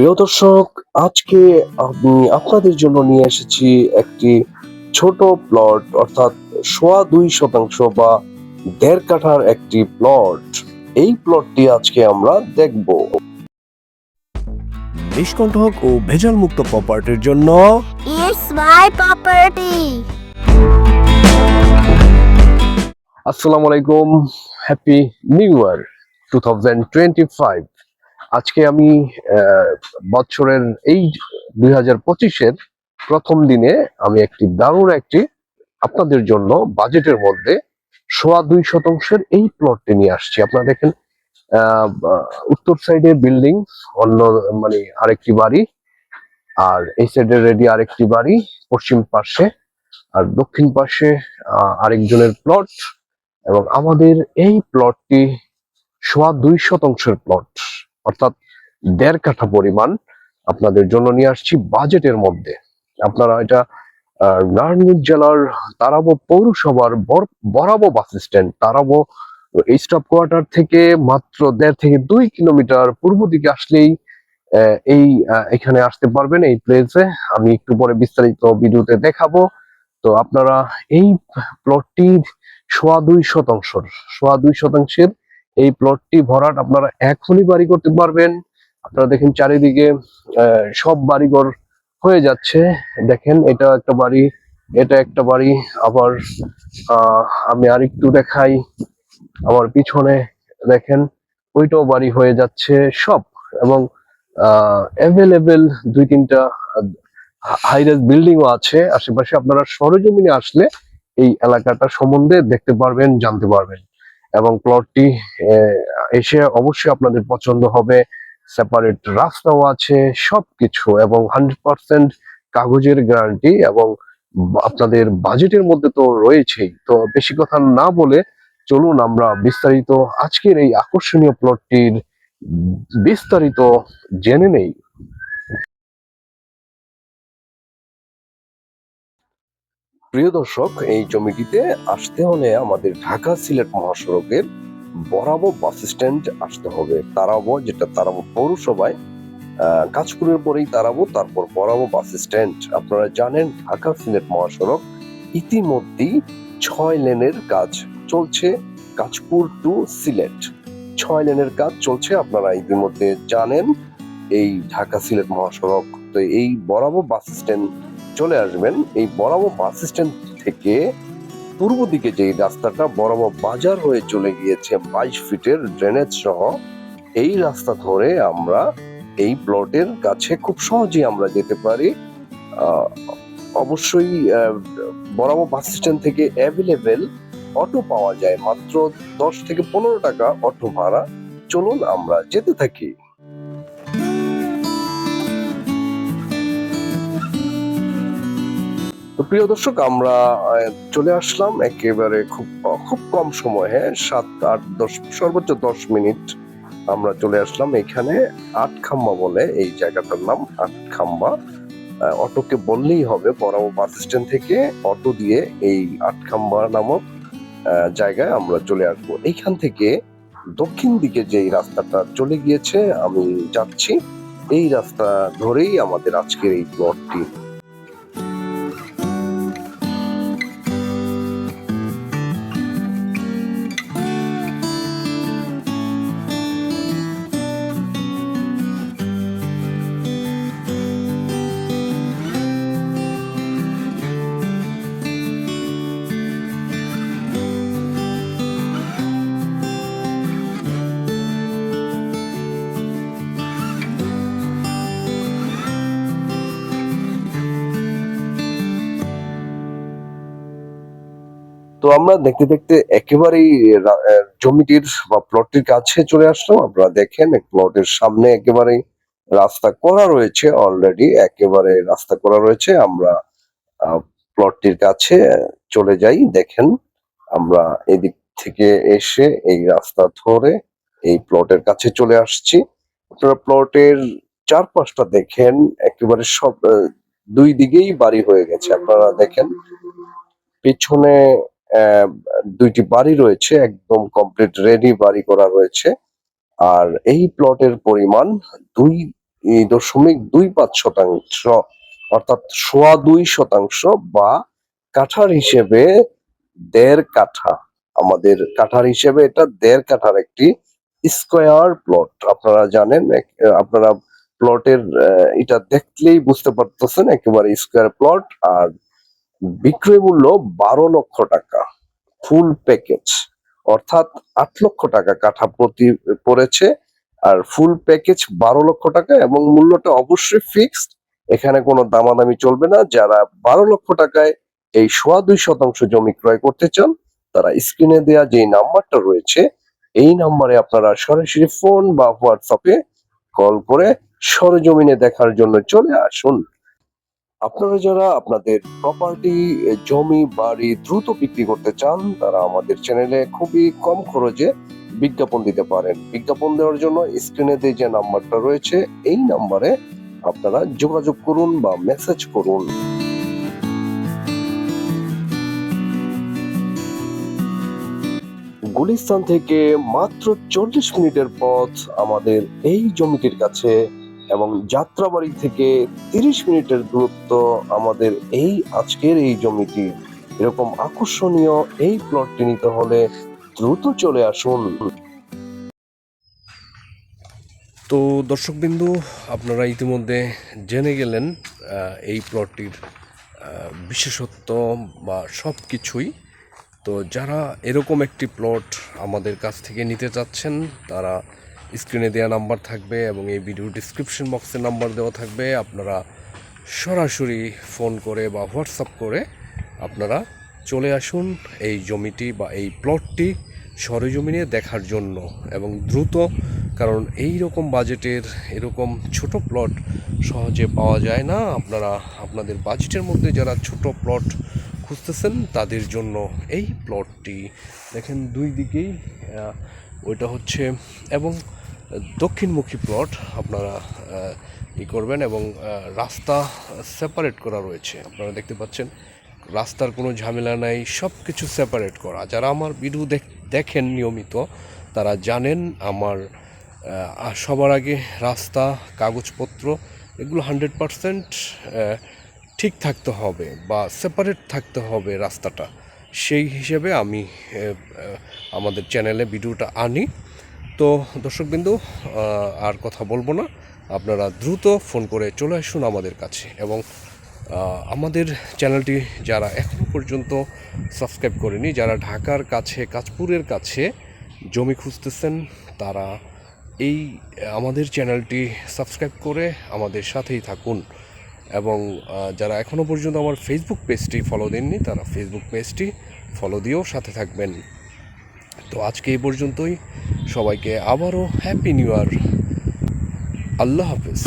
প্রিয় দর্শক আজকে আমি আপনাদের জন্য নিয়ে এসেছি একটি ছোট প্লট অর্থাৎ সোয়া দুই শতাংশ বা দেড় কাঠার একটি প্লট এই প্লটটি আজকে আমরা দেখব। নিষ্কণ্ঠক ও ভেজাল মুক্ত প্রপার্টির জন্য. আসসালামু আলাইকুম happy new year two thousand twenty five আজকে আমি বছরের এই দুই হাজার পঁচিশের প্রথম দিনে আমি একটি দারুণ একটি আপনাদের জন্য বাজেটের মধ্যে সোয়া দুই শতাংশের এই প্লটটি নিয়ে আসছি। আপনারা দেখেন উত্তর সাইডে বিল্ডিং, অন্য মানে আরেকটি বাড়ি, আর এই সাইডে রেডি আরেকটি বাড়ি, পশ্চিম পাশে, আর দক্ষিণ পাশে আরেকজনের প্লট এবং আমাদের এই প্লটটি সোয়া দুই শতাংশের প্লট অর্থাৎ দেড় কাঠা পরিমাণ আপনাদের জন্য নিয়ে আসছি বাজেটের মধ্যে। আপনারা এটা নারায়ণগঞ্জ জেলার তারাবো পৌরসভার Barabo bus stand, Tarabo staff quarter থেকে মাত্র দেড় থেকে দুই কিলোমিটার পূর্ব দিকে আসলেই এই এখানে আসতে পারবেন এই প্লেসে আমি একটু পরে বিস্তারিত ভিডিওতে দেখাবো। তো আপনারা এই প্লটটি সোয়া দুই শতাংশ সোয়া দুই শতাংশের এই প্লটটি ভরাট আপনারা এখনই বাড়ি করতে পারবেন। আপনারা দেখেন চারিদিকে সব বাড়িঘর হয়ে যাচ্ছে। দেখেন, এটা একটা বাড়ি, এটা একটা বাড়ি। আবার আমি আরেকটু দেখাই। আমার পিছনে দেখেন, ওইটাও বাড়ি হয়ে যাচ্ছে সব। এবং অ্যাভেলেবেল দুই তিনটা হাইরাইজ বিল্ডিংও আছে। আশেপাশে আপনারা সরজমিনে আসলে এই এলাকাটা সম্বন্ধে দেখতে পারবেন, জানতে পারবেন। এবং প্লটটি এসে অবশ্যই আপনাদের পছন্দ হবে। সেপারেট রাস্তাও আছে, সবকিছু এবং হান্ড্রেড পার্সেন্ট কাগজের গ্যারান্টি এবং আপনাদের বাজেটের মধ্যে তো রয়েছেই। তো বেশি কথা না বলে চলুন আমরা বিস্তারিত আজকের এই আকর্ষণীয় প্লটটির বিস্তারিত জেনে নেই। প্রিয় দর্শক, এই জমিটিতে আসতে হলে আমাদের ঢাকা সিলেট মহাসড়কের বরাবো বাস স্ট্যান্ড আসতে হবে। তারাবো, যেটা তারাবো পৌরসভায় কাজপুরের পরেই তারাবো, তারপর বরাবো বাস স্ট্যান্ড। আপনারা জানেন, ঢাকা সিলেট মহাসড়ক ইতিমধ্যেই ছয় লেনের কাজ চলছে কাজপুর টু সিলেট। ছয় লেনের কাজ চলছে, আপনারা ইতিমধ্যে জানেন, এই ঢাকা সিলেট মহাসড়ক, তো এই বরাবো বাস স্ট্যান্ড চলে আসবেন এই বরাবো বাস স্ট্যান্ড থেকে পূর্ব দিকে যে রাস্তাটা বরাবো বাজার হয়ে চলে গিয়েছে বাইশ ফিটের ড্রেনেজ সহ, এই রাস্তা ধরে আমরা এই প্লটের কাছে খুব সহজেই আমরা যেতে পারি। অবশ্যই বরাবর বাস স্ট্যান্ড থেকে অ্যাভেলেবেল অটো পাওয়া যায়। মাত্র দশ থেকে পনেরো টাকা অটো ভাড়া। চলুন আমরা যেতে থাকি। তো প্রিয় দর্শক আমরা চলে আসলাম একেবারে খুব খুব কম সময়ে হ্যাঁ, সাত আট দশ সর্বোচ্চ দশ মিনিট আমরা চলে আসলাম এখানে আটখাম্বা বলে এই জায়গাটার নাম আটখাম্বা অটোকে বললেই হবে বরাবর বাস স্ট্যান্ড থেকে অটো দিয়ে এই আটখাম্বা নামক জায়গায় আমরা চলে আসব। এইখান থেকে দক্ষিণ দিকে যে রাস্তাটা চলে গিয়েছে আমি যাচ্ছি। এই রাস্তা ধরেই আমাদের আজকের এই প্লটটি তো আমরা দেখতে দেখতে একেবারেই জমিটির বা প্লটটির কাছে চলে আসলাম। আপনারা দেখেন প্লটের সামনে একেবারেই রাস্তা করা রয়েছে অলরেডি একেবারে রাস্তা করা রয়েছে। আমরা প্লটটির কাছে চলে যাই, দেখেন, আমরা এদিক থেকে এসে এই রাস্তা ধরে এই প্লটের কাছে চলে আসছি। আপনারা প্লটের চারপাশটা দেখেন, একেবারে সব দুই দিকেই বাড়ি হয়ে গেছে। আপনারা দেখেন, পিছনে দুইটি বাড়ি রয়েছে, একদম কমপ্লিট রেডি বাড়ি করা রয়েছে। আর এই প্লটের পরিমাণ দুই দশমিক দুই পাঁচ শতাংশ, অর্থাৎ সোয়া দুই শতাংশ বা কাঠার হিসেবে দেড় কাঠা। আমাদের কাঠার হিসেবে এটা দেড় কাঠার একটি স্কোয়ার প্লট আপনারা জানেন আপনারা প্লটের এটা দেখলেই বুঝতে পারতেছেন, একেবারে স্কোয়ার প্লট আর বিক্রয় মূল্য বারো লক্ষ টাকা, ফুল প্যাকেজ। অর্থাৎ আট লক্ষ টাকা কাঠা প্রতি পড়েছে, আর ফুল প্যাকেজ বারো লক্ষ টাকা এবং মূল্যটা অবশ্যই ফিক্সড। এখানে কোনো দামাদামি চলবে না। যারা বারো লক্ষ টাকায় এই সোয়া দুই শতাংশ জমি ক্রয় করতে চান, তারা স্ক্রিনে দেয়া যে নাম্বারটা রয়েছে, এই নাম্বারে আপনারা সরাসরি ফোন বা হোয়াটসঅ্যাপে কল করে সরজমিনে দেখার জন্য চলে আসুন। আপনারা যারা আপনাদের প্রপার্টি জমি, বাড়ি দ্রুত বিক্রি করতে চান, তারা আমাদের চ্যানেলে খুবই কম খরচে বিজ্ঞাপন দিতে পারেন। বিজ্ঞাপন দেওয়ার জন্য স্ক্রিনে যে নাম্বারটা রয়েছে, এই নাম্বারে আপনারা যোগাযোগ করুন বা মেসেজ করুন। গুলিস্তান থেকে মাত্র চল্লিশ মিনিটের পথ আমাদের এই জমিটির কাছে এবং যাত্রাবাড়ি থেকে তিরিশ মিনিটের দূরত্ব আমাদের এই আজকের এই জমিটি। এরকম আকর্ষণীয় এই প্লটটি নিতে হলে দ্রুত চলে আসুন। তো দর্শকবিন্দু, আপনারা ইতিমধ্যে জেনে গেলেন এই প্লটটির বিশেষত্ব বা সব কিছুই তো যারা এরকম একটি প্লট আমাদের কাছ থেকে নিতে চাচ্ছেন, তারা স্ক্রিনে দেওয়া নাম্বার থাকবে এবং এই ভিডিও ডিসক্রিপশন বক্সে নাম্বার দেওয়া থাকবে। আপনারা সরাসরি ফোন করে বা হোয়াটসঅ্যাপ করে আপনারা চলে আসুন এই জমিটি বা এই প্লটটি সরেজমিনে দেখার জন্য এবং দ্রুত, কারণ এই রকম বাজেটের এরকম ছোট প্লট সহজে পাওয়া যায় না। আপনারা, আপনাদের বাজেটের মধ্যে যারা ছোট প্লট খুঁজতেছেন, তাদের জন্য এই প্লটটি দেখেন দুই দিকেই ওইটা হচ্ছে এবং দক্ষিণমুখী প্লট আপনারা ই করবেন এবং রাস্তা সেপারেট করা রয়েছে। আপনারা দেখতে পাচ্ছেন, রাস্তার কোনো ঝামেলা নাই সব কিছু সেপারেট করা। যারা আমার ভিডিও দেখ- দেখেন নিয়মিত, তারা জানেন আমার সবার আগে রাস্তা, কাগজপত্র, এগুলো হান্ড্রেড পারসেন্ট ঠিক থাকতে হবে বা সেপারেট থাকতে হবে রাস্তাটা। সেই হিসেবে আমি আমাদের চ্যানেলে ভিডিওটা আনি। তো দর্শকবিন্দু আর কথা বলব না। আপনারা দ্রুত ফোন করে চলে আসুন আমাদের কাছে এবং আমাদের চ্যানেলটি যারা এখনও পর্যন্ত সাবস্ক্রাইব করেনি, যারা ঢাকার কাছে, কাঁচপুরের কাছে জমি খুঁজতেছেন, তারা এই, আমাদের চ্যানেলটি সাবস্ক্রাইব করে আমাদের সাথেই থাকুন। এবং যারা এখনও পর্যন্ত আমার ফেসবুক পেজটি ফলো দেননি, তারা ফেসবুক পেজটি ফলো দিয়েও সাথে থাকবেন। তো আজকে এই পর্যন্তই। সবাইকে আবারও হ্যাপি নিউ ইয়ার আল্লাহ হাফেজ।